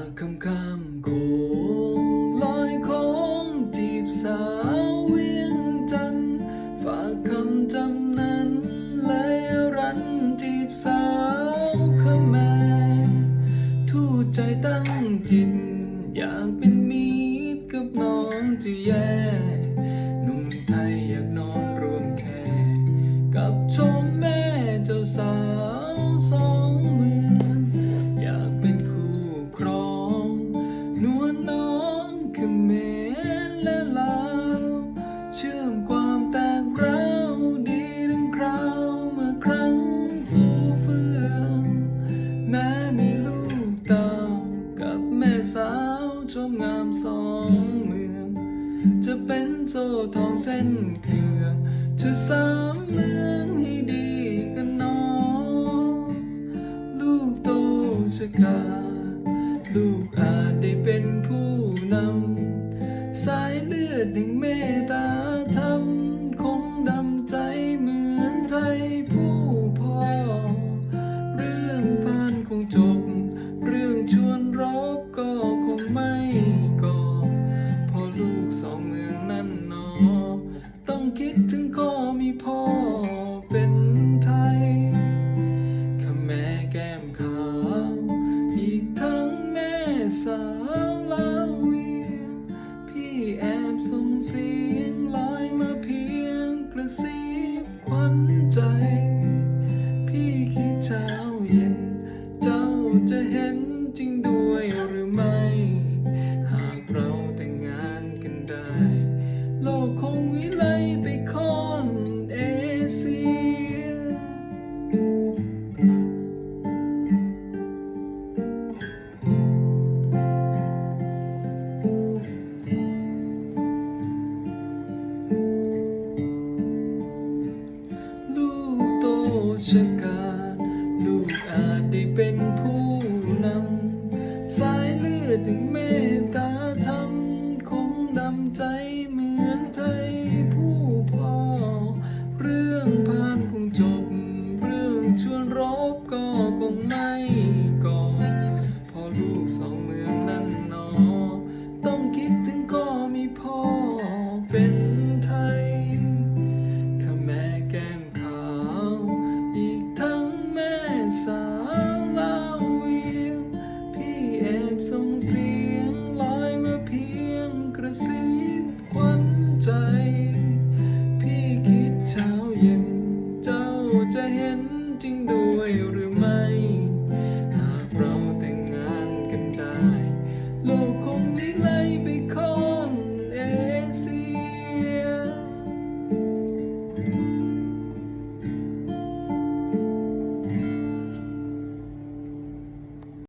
ากคำคำโคงลอยโคงจีบสาวเวียงจันฝากคำจำนั้นเลยรันจีบสาวขแม่ทู่ใจตั้งจิต อยากเป็นมีตรกับน้องจะแย่นุ่มไทยอยากนอนรวมแค่ กับชมแม่เจ้าสาวามสองเมือง จะเป็นโซ่ทองเส้นเกลือชุดสามเมืองให้ดีกันน้องลูกโตชะกา ลูกอาจได้เป็นผู้นำ สายเลือดแห่งเมตตาธรรมคงดำใจเหมือนไทยผู้พ่อ เรื่องผ่านคงจบ คิดถึงข้อ ชกาจลูกอาจได้เป็นผู้นำ สายเลือดแห่งเมตตาธรรมคงดำใจเหมือนไทยผู้พ่อ เรื่องผ่านคงจบ เรื่องชวนรบก็คงไม่ก่อพอลูกสองเมือ ขวันใจ พี่คิดเช้าเย็น เจ้าจะเห็นจริงด้วยหรือ